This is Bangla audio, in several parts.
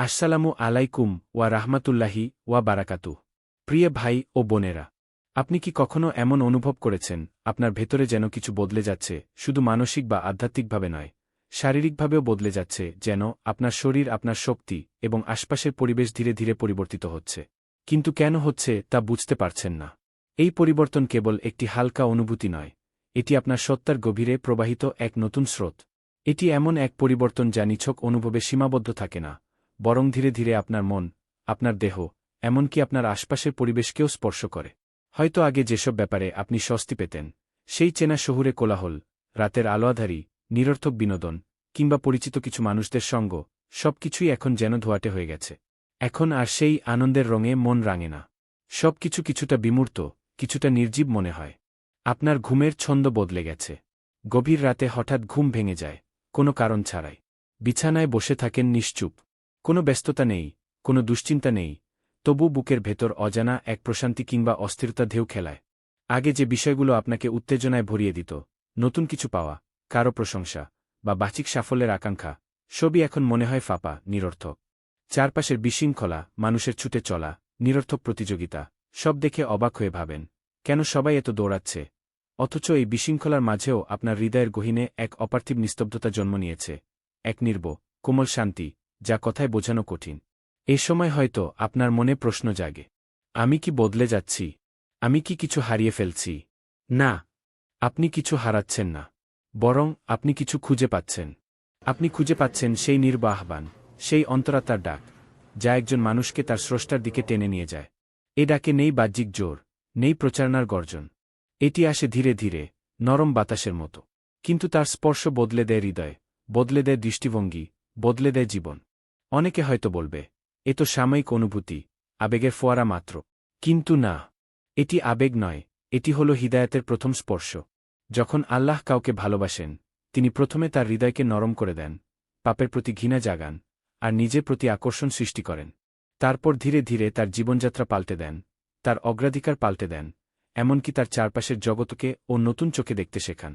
আসসালামু আলাইকুম ওয়া রাহমাতুল্লাহি ওয়া বারাকাতু প্রিয় ভাই ও বোনেরা, আপনি কি কখনো এমন অনুভব করেছেন, আপনার ভেতরে যেন কিছু বদলে যাচ্ছে, শুধু মানসিক বা আধ্যাত্মিকভাবে নয়, শারীরিকভাবেও বদলে যাচ্ছে, যেন আপনার শরীর, আপনার শক্তি এবং আশপাশের পরিবেশ ধীরে ধীরে পরিবর্তিত হচ্ছে? কিন্তু কেন হচ্ছে তা বুঝতে পারছেন না। এই পরিবর্তন কেবল একটি হালকা অনুভূতি নয়, এটি আপনার সত্তার গভীরে প্রবাহিত এক নতুন স্রোত। এটি এমন এক পরিবর্তন যা নিছক অনুভবে সীমাবদ্ধ থাকে না বরং ধীরে ধীরে আপনার মন, আপনার দেহ, এমনকি আপনার আশপাশের পরিবেশকেও স্পর্শ করে। হয়তো আগে যেসব ব্যাপারে আপনি স্বস্তি পেতেন, সেই চেনা শহুরে কোলাহল, রাতের আলোয়াধারী, নিরর্থক বিনোদন, কিংবা পরিচিত কিছু মানুষদের সঙ্গ, সবকিছুই এখন যেন ধোয়াটে হয়ে গেছে। এখন আর সেই আনন্দের রঙে মন রাঙে না। সব কিছু কিছুটা বিমূর্ত, কিছুটা নির্জীব মনে হয়। আপনার ঘুমের ছন্দ বদলে গেছে। গভীর রাতে হঠাৎ ঘুম ভেঙে যায়, কোনো কারণ ছাড়াই। বিছানায় বসে থাকেন নিশ্চুপ। কোনো ব্যস্ততা নেই, কোনো দুশ্চিন্তা নেই তবু বুকের ভেতর অজানা এক প্রশান্তি কিংবা অস্থিরতা ঢেউ খেলায়। আগে যে বিষয়গুলো আপনাকে উত্তেজনায় ভরিয়ে দিত, নতুন কিছু পাওয়া, কারও প্রশংসা, বা বাচিক সাফল্যের আকাঙ্ক্ষা, সবই এখন মনে হয় ফাঁপা, নিরর্থক। চারপাশের বিশৃঙ্খলা, মানুষের ছুটে চলা, নিরর্থক প্রতিযোগিতা, সব দেখে অবাক হয়ে ভাবেন, কেন সবাই এত দৌড়াচ্ছে? অথচ এই বিশৃঙ্খলার মাঝেও আপনার হৃদয়ের গহীনে এক অপার্থিব নিস্তব্ধতা জন্ম নিয়েছে, এক নির্ব, কোমল শান্তি যা কথায় বোঝানো কঠিন। এ সময় হয়তো আপনার মনে প্রশ্ন জাগে, আমি কি বদলে যাচ্ছি? আমি কি কিছু হারিয়ে ফেলছি? না, আপনি কিছু হারাচ্ছেন না, বরং আপনি কিছু খুঁজে পাচ্ছেন। আপনি খুঁজে পাচ্ছেন সেই নির্ব আহ্বান সেই অন্তরাত্মার ডাক, যা একজন মানুষকে তার স্রষ্টার দিকে টেনে নিয়ে যায়। এ ডাকে নেই বাহ্যিক জোর, নেই প্রচারণার গর্জন। এটি আসে ধীরে ধীরে, নরম বাতাসের মতো। কিন্তু তার স্পর্শ বদলে দেয় হৃদয়, বদলে দেয় দৃষ্টিভঙ্গি, বদলে দেয় জীবন। অনেকে হয়তো বলবে, এ তো সাময়িক অনুভূতি, আবেগের ফোয়ারা মাত্র। কিন্তু না, এটি আবেগ নয়, এটি হল হৃদায়তের প্রথম স্পর্শ। যখন আল্লাহ কাউকে ভালোবাসেন, তিনি প্রথমে তার হৃদয়কে নরম করে দেন, পাপের প্রতি ঘৃণা জাগান, আর নিজের প্রতি আকর্ষণ সৃষ্টি করেন। তারপর ধীরে ধীরে তার জীবনযাত্রা পাল্টে দেন, তার অগ্রাধিকার পাল্টে দেন, এমনকি তার চারপাশের জগতকে ও নতুন চোখে দেখতে শেখান।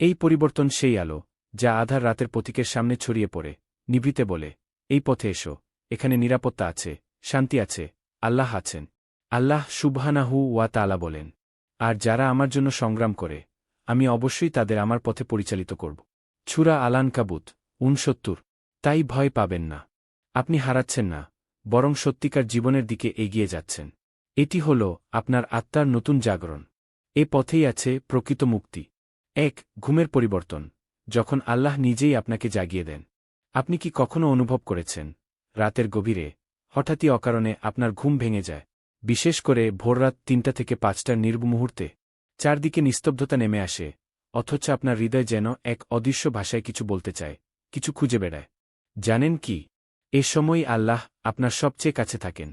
এই পরিবর্তন সেই আলো, যা আধার রাতের প্রতীকের সামনে ছড়িয়ে পড়ে, নিভৃতে বলে এই পথে এসো, এখানে নিরাপত্তা আছে, শান্তি আছে, আল্লাহ আছেন। আল্লাহ সুবহানাহু ওয়া তালা বলেন, আর যারা আমার জন্য সংগ্রাম করে, আমি অবশ্যই তাদের আমার পথে পরিচালিত করব। ছুরা আলান কাবুত উনসত্তর তাই ভয় পাবেন না। আপনি হারাচ্ছেন না, বরং সত্যিকার জীবনের দিকে এগিয়ে যাচ্ছেন। এটি হল আপনার আত্মার নতুন জাগরণ। এ পথেই আছে প্রকৃত মুক্তি। এক, ঘুমের পরিবর্তন, যখন আল্লাহ নিজেই আপনাকে জাগিয়ে দেন। আপনি কি কখনো অনুভব করেছেন? রাতের গভীরে, হঠাৎই অকারণে আপনার ঘুম ভেঙে যায়। বিশেষ করে ভোররাত তিনটা থেকে পাঁচটার নির্ব মুহূর্তে চারদিকে নিস্তব্ধতা নেমে আসে, অথচ আপনার হৃদয় যেন এক অদৃশ্য ভাষায় কিছু বলতে চায়, কিছু খুঁজে বেড়ায়। জানেন কি? এ সময়ই আল্লাহ আপনার সবচেয়ে কাছে থাকেন।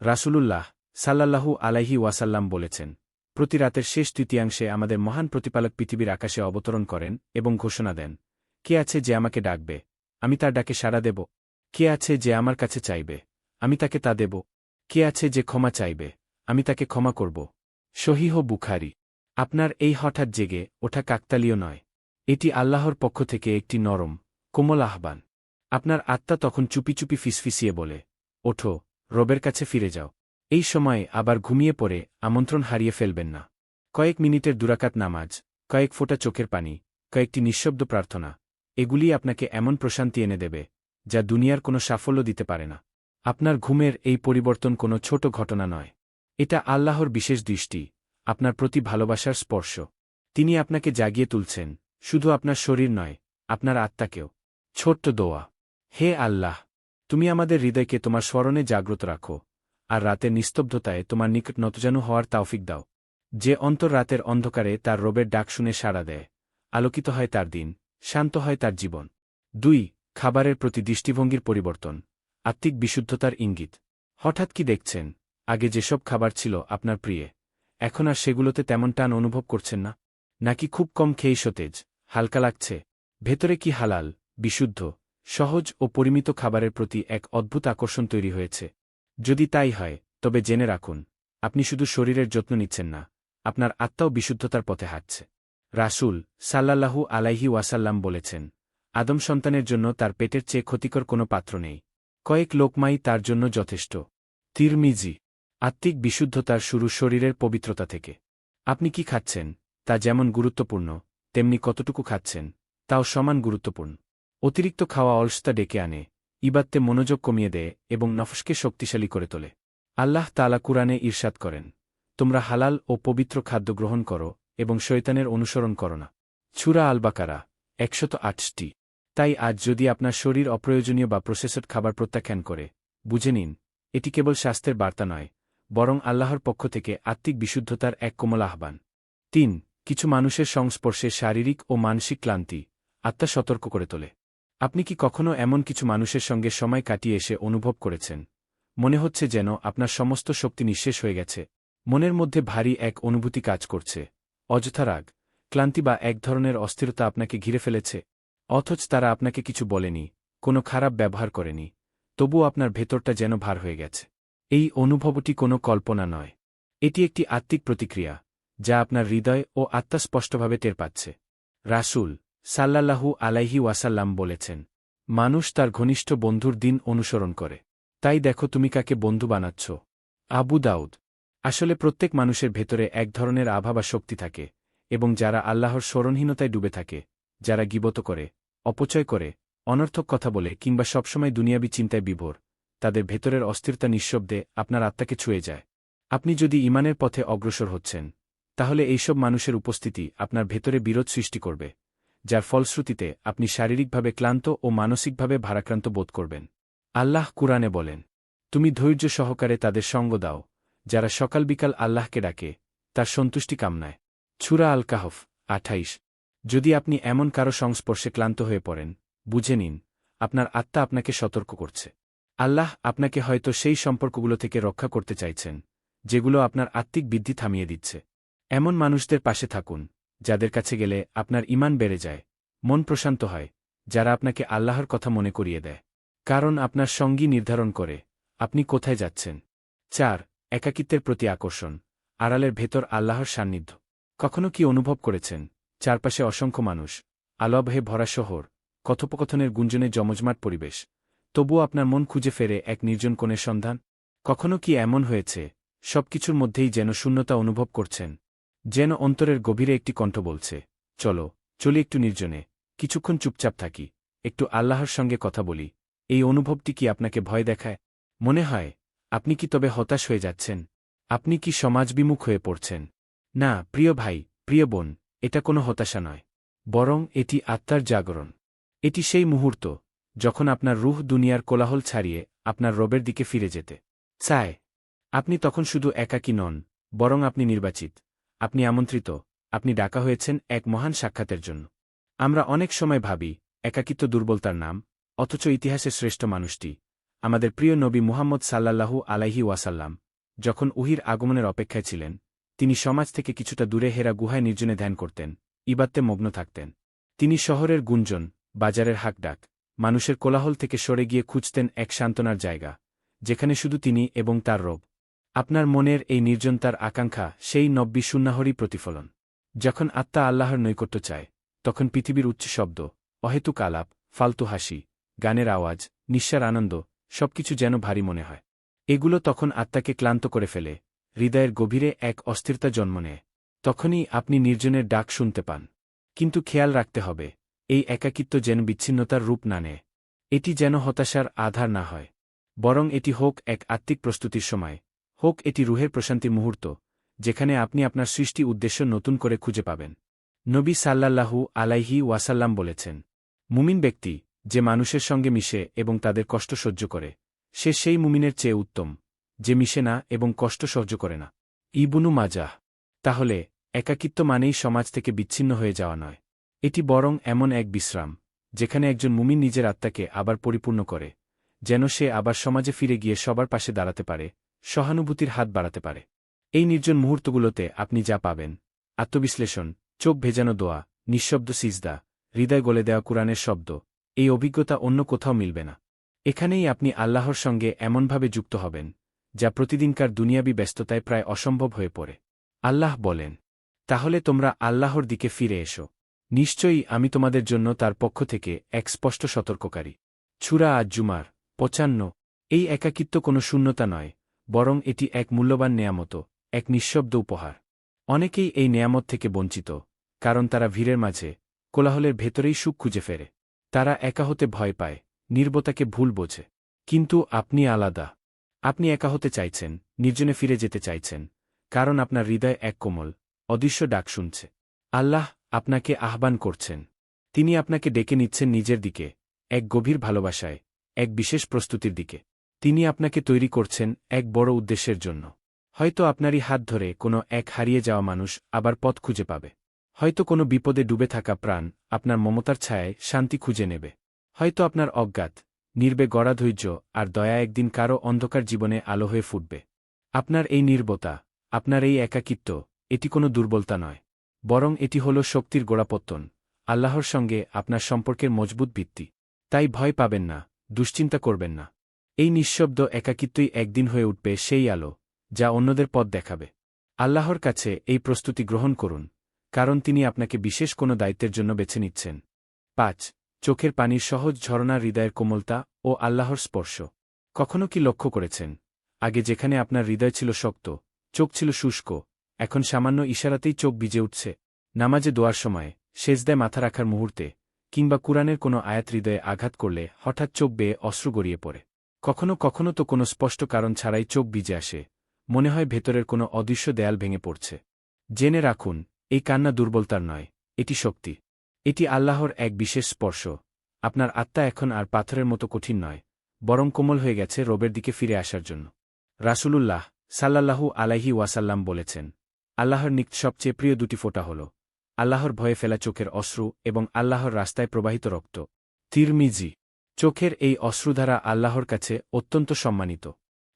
রাসূলুল্লাহ সাল্লাল্লাহু আলাইহি ওয়াসাল্লাম বলেছেন, প্রতি রাতের শেষ তৃতীয়াংশে আমাদের মহান প্রতিপালক পৃথিবীর আকাশে অবতরণ করেন এবং ঘোষণা দেন, কে আছে যে আমাকে ডাকবে? আমি তার ডাকে সাড়া দেব। কে আছে যে আমার কাছে চাইবে? আমি তাকে তা দেব। কে আছে যে ক্ষমা চাইবে? আমি তাকে ক্ষমা করব। সহিহ বুখারি। আপনার এই হঠাৎ জেগে ওঠা কাকতালীয় নয়। এটি আল্লাহর পক্ষ থেকে একটি নরম, কোমল আহ্বান। আপনার আত্মা তখন চুপি চুপি ফিসফিসিয়ে বলে, ওঠো, রবের কাছে ফিরে যাও। এই সময়ে আবার ঘুমিয়ে পড়ে আমন্ত্রণ হারিয়ে ফেলবেন না। কয়েক মিনিটের দুরাকাত নামাজ, কয়েক ফোঁটা চোখের পানি, কয়েকটি নিঃশব্দ প্রার্থনা এগুলি আপনাকে এমন প্রশান্তি এনে দেবে, যা দুনিয়ার কোনো সাফল্য দিতে পারে না। আপনার ঘুমের এই পরিবর্তন কোনো ছোট ঘটনা নয়। এটা আল্লাহর বিশেষ দৃষ্টি, আপনার প্রতি ভালোবাসার স্পর্শ। তিনি আপনাকে জাগিয়ে তুলছেন, শুধু আপনার শরীর নয়, আপনার আত্মাকেও। ছোট্ট দোয়া, হে আল্লাহ, তুমি আমাদের হৃদয়কে তোমার স্মরণে জাগ্রত রাখো, আর রাতের নিস্তব্ধতায় তোমার নিকট নতজানু হওয়ার তাওফিক দাও। যে অন্তর রাতের অন্ধকারে তার রোবের ডাক শুনে সাড়া দেয়, আলোকিত হয় তার দিন। শান্ত হয় তার জীবন। দুই, খাবারের প্রতি দৃষ্টিভঙ্গির পরিবর্তন। আত্মিক বিশুদ্ধতার ইঙ্গিত। হঠাৎ কি দেখছেন? আগে যেসব খাবার ছিল আপনার প্রিয়ে, এখন আর সেগুলোতে তেমন টান অনুভব করছেন না? নাকি খুব কম খেয়েই সতেজ, হালকা লাগছে? ভেতরে কি হালাল, বিশুদ্ধ, সহজ ও পরিমিত খাবারের প্রতি এক অদ্ভুত আকর্ষণ তৈরি হয়েছে? যদি তাই হয়, তবে জেনে রাখুন, আপনি শুধু শরীরের যত্ন নিচ্ছেন না, আপনার আত্মাও বিশুদ্ধতার পথে হাঁটছে। রাসুল সাল্লাল্লাহু আলাইহি ওয়াসাল্লাম বলেছেন, আদম সন্তানের জন্য তার পেটের চেয়ে ক্ষতিকর কোনো পাত্র নেই। কয়েক লোকমাই তার জন্য যথেষ্ট। তিরমিজি, আত্মিক বিশুদ্ধতার শুরু শরীরের পবিত্রতা থেকে। আপনি কি খাচ্ছেন? তা যেমন গুরুত্বপূর্ণ, তেমনি কতটুকু খাচ্ছেন? তাও সমান গুরুত্বপূর্ণ। অতিরিক্ত খাওয়া অলসতা ডেকে আনে ইবাত্তে মনোযোগ কমিয়ে দেয় এবং নফসকে শক্তিশালী করে তোলে। আল্লাহ তালা কুরআনে ঈর্ষাদ করেন, তোমরা হালাল ও পবিত্র খাদ্য গ্রহণ করো এবং শৈতানের অনুসরণ করো না। ছুরা আলবাকারা, একশত আটটি। তাই আজ যদি আপনার শরীর অপ্রয়োজনীয় বা প্রসেসড খাবার প্রত্যাখ্যান করে, বুঝে নিন, এটি কেবল স্বাস্থ্যের বার্তা নয়, বরং আল্লাহর পক্ষ থেকে আত্মিক বিশুদ্ধতার এক কোমল আহ্বান। তিন, কিছু মানুষের সংস্পর্শে শারীরিক ও মানসিক ক্লান্তি আত্মা সতর্ক করে তোলে। আপনি কি কখনো এমন কিছু মানুষের সঙ্গে সময় কাটিয়ে এসে অনুভব করেছেন? মনে হচ্ছে যেন আপনার সমস্ত শক্তি নিঃশেষ হয়ে গেছে। মনের মধ্যে ভারী এক অনুভূতি কাজ করছে। অযথা রাগ, ক্লান্তি বা এক ধরনের অস্থিরতা আপনাকে ঘিরে ফেলেছে, অথচ তারা আপনাকে কিছু বলেনি, কোনো খারাপ ব্যবহার করেনি তবু আপনার ভেতরটা যেন ভার হয়ে গেছে। এই অনুভবটি কোনো কল্পনা নয়। এটি একটি আত্মিক প্রতিক্রিয়া, যা আপনার হৃদয় ও আত্মা স্পষ্টভাবে টের পাচ্ছে। রাসুল সাল্লাল্লাহু আলাইহি ওয়াসাল্লাম বলেছেন, মানুষ তার ঘনিষ্ঠ বন্ধুর দিন অনুসরণ করে। তাই দেখো তুমি কাকে বন্ধু বানাচ্ছ। আবু দাউদ আসলে প্রত্যেক মানুষের ভেতরে এক ধরনের আভা বা শক্তি থাকে, এবং যারা আল্লাহর স্মরণহীনতায় ডুবে থাকে, যারা গিবত করে, অপচয় করে, অনর্থক কথা বলে, কিংবা সবসময় দুনিয়াবি চিন্তায় বিভোর, তাদের ভেতরের অস্থিরতা নিঃশব্দে আপনার আত্মাকে ছুঁয়ে যায়। আপনি যদি ইমানের পথে অগ্রসর হচ্ছেন, তাহলে এইসব মানুষের উপস্থিতি আপনার ভেতরে বিরোধ সৃষ্টি করবে, যার ফলশ্রুতিতে আপনি শারীরিকভাবে ক্লান্ত ও মানসিকভাবে ভারাক্রান্ত বোধ করবেন। আল্লাহ কুরআনে বলেন, তুমি ধৈর্য সহকারে তাদের সঙ্গ দাও যারা সকাল বিকাল আল্লাহকে ডাকে, তার সন্তুষ্টি কামনায়। ছুরা আল কাহফ আঠাইশ। যদি আপনি এমন কারও সংস্পর্শে ক্লান্ত হয়ে পড়েন, বুঝে নিন, আপনার আত্মা আপনাকে সতর্ক করছে। আল্লাহ আপনাকে হয়তো সেই সম্পর্কগুলো থেকে রক্ষা করতে চাইছেন, যেগুলো আপনার আত্মিক বৃদ্ধি থামিয়ে দিচ্ছে। এমন মানুষদের পাশে থাকুন, যাদের কাছে গেলে আপনার ইমান বেড়ে যায়, মন প্রশান্ত হয়, যারা আপনাকে আল্লাহর কথা মনে করিয়ে দেয়। কারণ আপনার সঙ্গী নির্ধারণ করে, আপনি কোথায় যাচ্ছেন। চার একাকিত্বের প্রতি আকর্ষণ, আড়ালের ভেতর আল্লাহর সান্নিধ্য। কখনো কি অনুভব করেছেন, চারপাশে অসংখ্য মানুষ আলোভে ভরা শহর, কথোপকথনের গুঞ্জনে জমজমাট পরিবেশ, তবুও আপনার মন খুঁজে ফেরে এক নির্জন কোণের সন্ধান? কখনো কি এমন হয়েছে, সবকিছুর মধ্যেই যেন শূন্যতা অনুভব করছেন, যেন অন্তরের গভীরে একটি কণ্ঠ বলছে, চলো, চলি একটু নির্জনে, কিছুক্ষণ চুপচাপ থাকি, একটু আল্লাহর সঙ্গে কথা বলি, এই অনুভবটি কি আপনাকে ভয় দেখায়? মনে হয় আপনি কি তবে হতাশ হয়ে যাচ্ছেন? আপনি কি সমাজবিমুখ হয়ে পড়ছেন? না, প্রিয় ভাই, প্রিয় বোন, এটা কোনো হতাশা নয়। বরং এটি আত্মার জাগরণ। এটি সেই মুহূর্ত, যখন আপনার রুহ দুনিয়ার কোলাহল ছাড়িয়ে আপনার রবের দিকে ফিরে যেতে। চায় আপনি তখন শুধু একাকী নন, বরং আপনি নির্বাচিত। আপনি আমন্ত্রিত, আপনি ডাকা হয়েছেন এক মহান সাক্ষাতের জন্য। আমরা অনেক সময় ভাবি, একাকিত্ব দুর্বলতার নাম, অথচ ইতিহাসের শ্রেষ্ঠ মানুষটি। আমাদের প্রিয় নবী মুহাম্মদ সাল্লাল্লাহু আলাইহি ওয়াসাল্লাম, যখন উহির আগমনের অপেক্ষায় ছিলেন, তিনি সমাজ থেকে কিছুটা দূরে হেরা গুহায় নির্জনে ধ্যান করতেন ইবাত্তে মগ্ন থাকতেন। তিনি শহরের গুঞ্জন, বাজারের হাকডাক, মানুষের কোলাহল থেকে সরে গিয়ে খুঁজতেন এক সান্ত্বনার জায়গা, যেখানে শুধু তিনি এবং তার রব। আপনার মনের এই নির্জনতার আকাঙ্ক্ষা সেই নব্বী সুন্নাহরই প্রতিফলন। যখন আত্মা আল্লাহর নৈকট্য চায়, তখন পৃথিবীর উচ্চ শব্দ, অহেতুক আলাপ, ফালতু হাসি, গানের আওয়াজ নিঃশ্বার আনন্দ সবকিছু যেন ভারী মনে হয়। এগুলো তখন আত্মাকে ক্লান্ত করে ফেলে, হৃদয়ের গভীরে এক অস্থিরতা জন্ম নেয়। তখনই আপনি নির্জনের ডাক শুনতে পান। কিন্তু খেয়াল রাখতে হবে, এই একাকিত্ব যেন বিচ্ছিন্নতার রূপ না নেয়। এটি যেন হতাশার আধার না হয়। বরং এটি হোক এক আত্মিক প্রস্তুতির সময়, হোক এটি রুহের প্রশান্তির মুহূর্ত, যেখানে আপনি আপনার সৃষ্টি উদ্দেশ্য নতুন করে খুঁজে পাবেন। নবী সাল্লাল্লাহু আলাইহি ওয়াসাল্লাম বলেছেন, মুমিন ব্যক্তি যে মানুষের সঙ্গে মিশে এবং তাদের কষ্ট সহ্য করে, সে সেই মুমিনের চেয়ে উত্তম, যে মিশে না এবং কষ্ট সহ্য করে না। ইবুনু মাজাহ, তাহলে একাকিত্ব মানেই সমাজ থেকে বিচ্ছিন্ন হয়ে যাওয়া নয়। এটি বরং এমন এক বিশ্রাম, যেখানে একজন মুমিন নিজের আত্মাকে আবার পরিপূর্ণ করে, যেন সে আবার সমাজে ফিরে গিয়ে সবার পাশে দাঁড়াতে পারে, সহানুভূতির হাত বাড়াতে পারে। এই নির্জন মুহূর্তগুলোতে আপনি যা পাবেন, আত্মবিশ্লেষণ, চোখ ভেজানো দোয়া, নিঃশব্দ সিজদা, হৃদয় গলে দেওয়া কুরআনের শব্দ এই অভিজ্ঞতা অন্য কোথাও মিলবে না। এখানেই আপনি আল্লাহর সঙ্গে এমনভাবে যুক্ত হবেন, যা প্রতিদিনকার দুনিয়াবী ব্যস্ততায় প্রায় অসম্ভব হয়ে পড়ে। আল্লাহ বলেন, তাহলে তোমরা আল্লাহর দিকে ফিরে এসো। নিশ্চয়ই আমি তোমাদের জন্য তার পক্ষ থেকে এক স্পষ্ট সতর্ককারী। ছুরা আজ জুমার পঁচান্ন। এই একাকিত্ব কোনো শূন্যতা নয়, বরং এটি এক মূল্যবান নেয়ামত, এক নিঃশব্দ উপহার। অনেকেই এই নেয়ামত থেকে বঞ্চিত, কারণ তারা ভিড়ের মাঝে, কোলাহলের ভেতরেই সুখ খুঁজে ফেরে। তারা একা হতে ভয় পায়, নির্বতাকে ভুল বোঝে। কিন্তু আপনি আলাদা। আপনি একা হতে চাইছেন, নির্জনে ফিরে যেতে চাইছেন, কারণ আপনার হৃদয় এক কোমল, অদৃশ্য ডাক শুনছে। আল্লাহ আপনাকে আহ্বান করছেন। তিনি আপনাকে ডেকে নিচ্ছেন নিজের দিকে, এক গভীর ভালোবাসায়, এক বিশেষ প্রস্তুতির দিকে। তিনি আপনাকে তৈরি করছেন এক বড় উদ্দেশ্যের জন্য। হয়তো আপনারই হাত ধরে কোনো এক হারিয়ে যাওয়া মানুষ আবার পথ খুঁজে পাবে। হয়তো কোনো বিপদে ডুবে থাকা প্রাণ আপনার মমতার ছায়ায় শান্তি খুঁজে নেবে। হয়তো আপনার অজ্ঞাত, নির্বে গড়া ধৈর্য আর দয়া একদিন কারও অন্ধকার জীবনে আলো হয়ে ফুটবে। আপনার এই নির্বতা, আপনার এই একাকিত্ব, এটি কোনো দুর্বলতা নয়। বরং এটি হল শক্তির গোড়াপত্তন, আল্লাহর সঙ্গে আপনার সম্পর্কের মজবুত ভিত্তি। তাই ভয় পাবেন না, দুশ্চিন্তা করবেন না। এই নিঃশব্দ একাকিত্বই একদিন হয়ে উঠবে সেই আলো, যা অন্যদের পথ দেখাবে। আল্লাহর কাছে এই প্রস্তুতি গ্রহণ করুন। কারণ তিনি আপনাকে বিশেষ কোনো দায়িত্বের জন্য বেছে নিচ্ছেন। পাঁচ, চোখের পানির সহজ ঝরনা হৃদয়ের কোমলতা ও আল্লাহর স্পর্শ। কখনো কি লক্ষ্য করেছেন? আগে যেখানে আপনার হৃদয় ছিল শক্ত, চোখ ছিল শুষ্ক, এখন সামান্য ইশারাতেই চোখ বিজে উঠছে। নামাজে দোয়ার সময়, সেজদায় মাথা রাখার মুহূর্তে, কিংবা কুরআনের কোনো আয়াত হৃদয়ে আঘাত করলে হঠাৎ চোখ বেয়ে অশ্রু গড়িয়ে পড়ে। কখনো কখনো তো কোনো স্পষ্ট কারণ ছাড়াই চোখ বিজে আসে, মনে হয় ভেতরের কোনো অদৃশ্য দেয়াল ভেঙে পড়ছে। জেনে রাখুন এই কান্না দুর্বলতার নয়, এটি শক্তি। এটি আল্লাহর এক বিশেষ স্পর্শ। আপনার আত্মা এখন আর পাথরের মতো কঠিন নয়, বরং কোমল হয়ে গেছে রবের দিকে ফিরে আসার জন্য। রাসূলুল্লাহ সাল্লাল্লাহু আলাইহি ওয়াসাল্লাম বলেছেন, আল্লাহর নিক সবচেয়ে প্রিয় দুটি ফোঁটা হল, আল্লাহর ভয়ে ফেলা চোখের অশ্রু এবং আল্লাহর রাস্তায় প্রবাহিত রক্ত। তিরমিজি, চোখের এই অশ্রুধারা আল্লাহর কাছে অত্যন্ত সম্মানিত,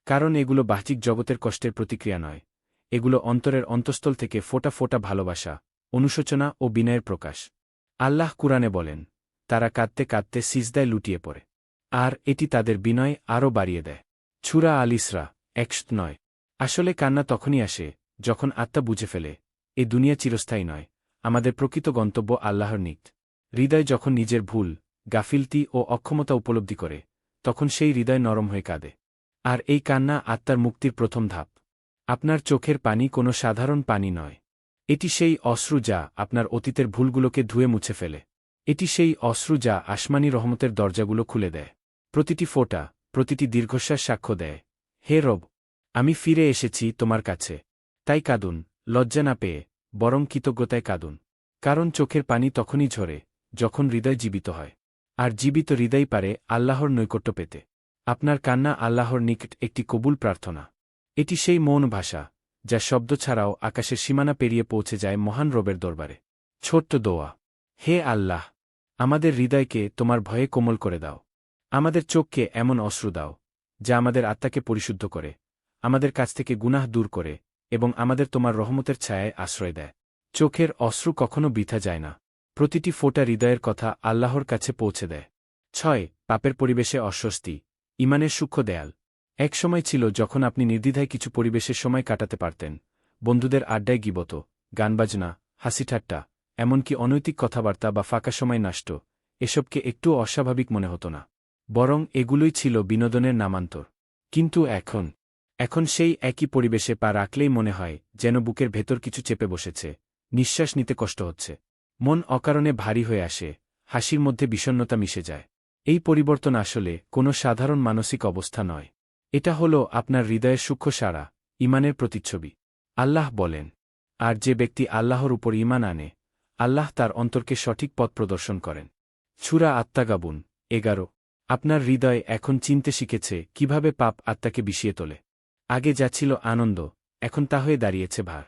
কারণ এগুলো বাহ্যিক জগতের কষ্টের প্রতিক্রিয়া নয়। এগুলো অন্তরের অন্তঃস্থল থেকে ফোটা ফোটা ভালোবাসা, অনুশোচনা ও বিনয়ের প্রকাশ। আল্লাহ কুরআনে বলেন, তারা কাঁদতে কাঁদতে সিজদায় লুটিয়ে পড়ে। আর এটি তাদের বিনয় আরও বাড়িয়ে দেয়। ছুরা আলিসরা একশ নয়। আসলে কান্না তখনই আসে, যখন আত্মা বুঝে ফেলে, এ দুনিয়া চিরস্থায়ী নয়, আমাদের প্রকৃত গন্তব্য আল্লাহর নিত হৃদয় যখন নিজের ভুল, গাফিলতি ও অক্ষমতা উপলব্ধি করে, তখন সেই হৃদয় নরম হয়ে কাঁদে। আর এই কান্না আত্মার মুক্তির প্রথম ধাপ। আপনার চোখের পানি কোনো সাধারণ পানি নয়। এটি সেই অশ্রু যা আপনার অতীতের ভুলগুলোকে ধুয়ে মুছে ফেলে। এটি সেই অশ্রু যা আসমানি রহমতের দরজাগুলো খুলে দেয়। প্রতিটি ফোটা, প্রতিটি দীর্ঘশ্বাস সাক্ষ্য দেয়। হে রব, আমি ফিরে এসেছি তোমার কাছে। তাই কাঁদুন, লজ্জা না পেয়ে, বরং কৃতজ্ঞতায় কাঁদুন। কারণ চোখের পানি তখনই ঝরে, যখন হৃদয় জীবিত হয়। আর জীবিত হৃদয় পারে আল্লাহর নৈকট্য পেতে। আপনার কান্না আল্লাহর নিকট একটি কবুল প্রার্থনা। এটি সেই মৌন ভাষা, যা শব্দ ছাড়াও আকাশের সীমানা পেরিয়ে পৌঁছে যায় মহান রবের দরবারে। ছোট্ট দোয়া, হে আল্লাহ, আমাদের হৃদয়কে তোমার ভয়ে কোমল করে দাও। আমাদের চোখকে এমন অশ্রু দাও, যা আমাদের আত্মাকে পরিশুদ্ধ করে, আমাদের কাছ থেকে গুনাহ দূর করে, এবং আমাদের তোমার রহমতের ছায়ায় আশ্রয় দেয়। চোখের অশ্রু কখনো বৃথা যায় না। প্রতিটি ফোটা হৃদয়ের কথা আল্লাহর কাছে পৌঁছে দেয়। ছয়, পাপের পরিবেশে অস্বস্তি, ইমানের সূক্ষ্ম দেয়াল। এক সময় ছিল যখন আপনি নির্দ্বিধায় কিছু পরিবেশের সময় কাটাতে পারতেন। বন্ধুদের আড্ডায় গিবত, গানবাজনা হাসিঠাট্টা এমনকি অনৈতিক কথাবার্তা বা ফাঁকা সময় নষ্ট, এসবকে একটু অস্বাভাবিক মনে হতো না। বরং এগুলোই ছিল বিনোদনের নামান্তর। কিন্তু এখন এখন সেই একই পরিবেশে পা রাখলেই মনে হয় যেন বুকের ভেতর কিছু চেপে বসেছে, নিঃশ্বাস নিতে কষ্ট হচ্ছে। মন অকারণে ভারী হয়ে আসে, হাসির মধ্যে বিষণ্নতা মিশে যায়। এই পরিবর্তন আসলে কোনো সাধারণ মানসিক অবস্থা নয়। এটা হল আপনার হৃদয়ের সূক্ষ্ম সারা ইমানের প্রতিচ্ছবি। আল্লাহ বলেন, আর যে ব্যক্তি আল্লাহর উপর ইমান আনে, আল্লাহ তার অন্তরকে সঠিক পথ প্রদর্শন করেন। ছুরা আত্মাগাবুন এগারো। আপনার হৃদয় এখন চিনতে শিখেছে কীভাবে পাপ আত্মাকে বিষিয়ে তোলে। আগে যা ছিল আনন্দ, এখন তা হয়ে দাঁড়িয়েছে ভার।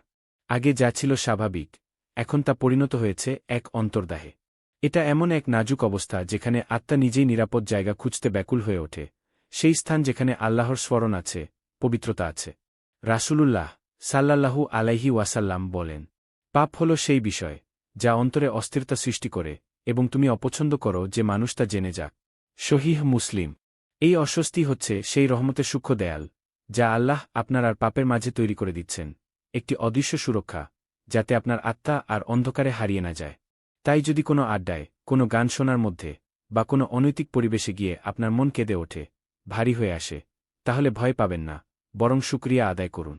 আগে যা ছিল স্বাভাবিক, এখন তা পরিণত হয়েছে এক অন্তর্দাহে। এটা এমন এক নাজুক অবস্থা যেখানে আত্মা নিজেই নিরাপদ জায়গা খুঁজতে ব্যাকুল হয়ে ওঠে। সেই স্থান যেখানে আল্লাহর স্মরণ আছে, পবিত্রতা আছে। রাসূলুল্লাহ সাল্লাল্লাহু আলাইহি ওয়াসাল্লাম বলেন, পাপ হল সেই বিষয়, যা অন্তরে অস্থিরতা সৃষ্টি করে এবং তুমি অপছন্দ করো যে মানুষ তা জেনে যাক। শহীহ মুসলিম, এই অস্বস্তি হচ্ছে সেই রহমতের সূক্ষ্ম দেয়াল, যা আল্লাহ আপনার আর পাপের মাঝে তৈরি করে দিচ্ছেন, একটি অদৃশ্য সুরক্ষা, যাতে আপনার আত্মা আর অন্ধকারে হারিয়ে না যায়। তাই যদি কোনো আড্ডায়, কোনো গান শোনার মধ্যে বা কোনো অনৈতিক পরিবেশে গিয়ে আপনার মন কেঁদে ওঠে ভারী হয়ে আসে, তাহলে ভয় পাবেন না, বরং শুক্রিয়া আদায় করুন।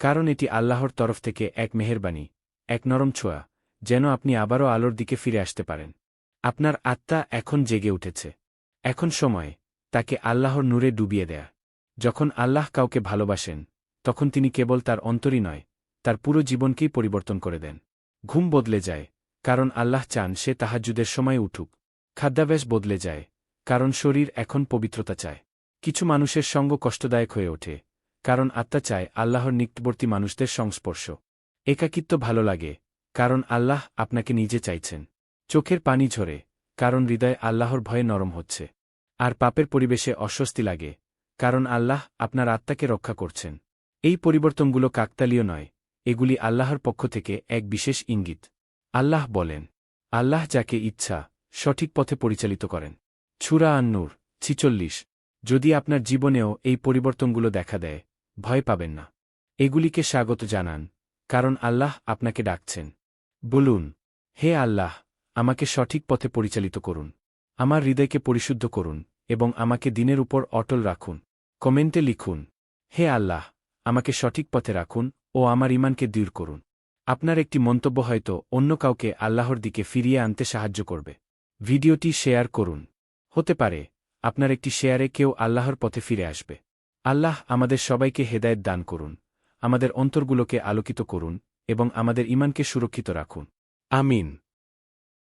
কারণ এটি আল্লাহর তরফ থেকে এক মেহেরবানি, এক নরম ছোঁয়া, যেন আপনি আবারও আলোর দিকে ফিরে আসতে পারেন। আপনার আত্মা এখন জেগে উঠেছে। এখন সময়, তাকে আল্লাহর নূরে ডুবিয়ে দেয়া। যখন আল্লাহ কাউকে ভালোবাসেন, তখন তিনি কেবল তার অন্তরই নয়, তার পুরো জীবনকেই পরিবর্তন করে দেন। ঘুম বদলে যায়, কারণ আল্লাহ চান সে তাহাজ্জুদের সময় উঠুক। খাদ্যাভ্যাস বদলে যায়, কারণ শরীর এখন পবিত্রতা চায়। কিছু মানুষের সঙ্গ কষ্টদায়ক হয়ে ওঠে, কারণ আত্মা চায় আল্লাহর নিকটবর্তী মানুষদের সংস্পর্শ। একাকিত্ব ভালো লাগে, কারণ আল্লাহ আপনাকে নিজে চাইছেন। চোখের পানি ঝরে, কারণ হৃদয় আল্লাহর ভয়ে নরম হচ্ছে। আর পাপের পরিবেশে অস্বস্তি লাগে, কারণ আল্লাহ আপনার আত্মাকে রক্ষা করছেন। এই পরিবর্তনগুলো কাকতালীয় নয়, এগুলি আল্লাহর পক্ষ থেকে এক বিশেষ ইঙ্গিত। আল্লাহ বলেন, আল্লাহ যাকে ইচ্ছা, সঠিক পথে পরিচালিত করেন। ছুরা আন্নুর, ছিচল্লিশ। যদি আপনার জীবনেও এই পরিবর্তনগুলো দেখা দেয়, ভয় পাবেন না। এগুলিকে স্বাগত জানান, কারণ আল্লাহ আপনাকে ডাকছেন। বলুন, হে আল্লাহ, আমাকে সঠিক পথে পরিচালিত করুন, আমার হৃদয়কে পরিশুদ্ধ করুন এবং আমাকে দিনের উপর অটল রাখুন। কমেন্টে লিখুন, হে আল্লাহ, আমাকে সঠিক পথে রাখুন ও আমার ইমানকে দূর করুন। আপনার একটি মন্তব্য হয়তো অন্য কাউকে আল্লাহর দিকে ফিরিয়ে আনতে সাহায্য করবে। ভিডিওটি শেয়ার করুন। হতে পারে আপনার একটি শেয়ারে কেউ আল্লাহর পথে ফিরে আসবে। আল্লাহ আমাদের সবাইকে হেদায়ত দান করুন, আমাদের অন্তরগুলোকে আলোকিত করুন এবং আমাদের ইমানকে সুরক্ষিত রাখুন। আমিন।